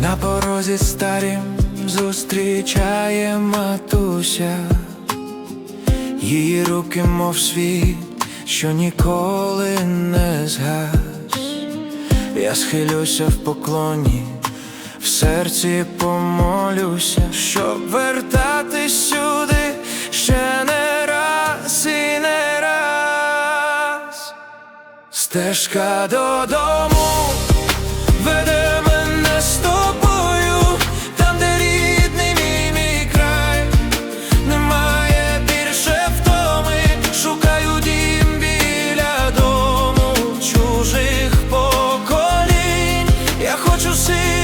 Na porodzie starym зустрічає матуся, її руки, мов світ, що ніколи не згас. Я схилюся в поклоні, в серці помолюся, щоб вертатись сюди ще не раз і не раз. Стежка додому Я хочу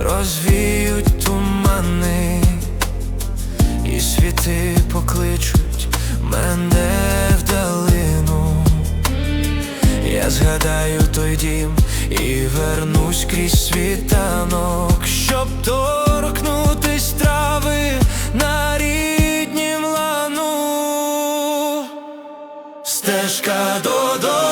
розвіють тумани, і світи покличуть мене в далину, я згадаю той дім і вернусь крізь світанок, щоб торкнутись трави на ріднім лану. Стежка додому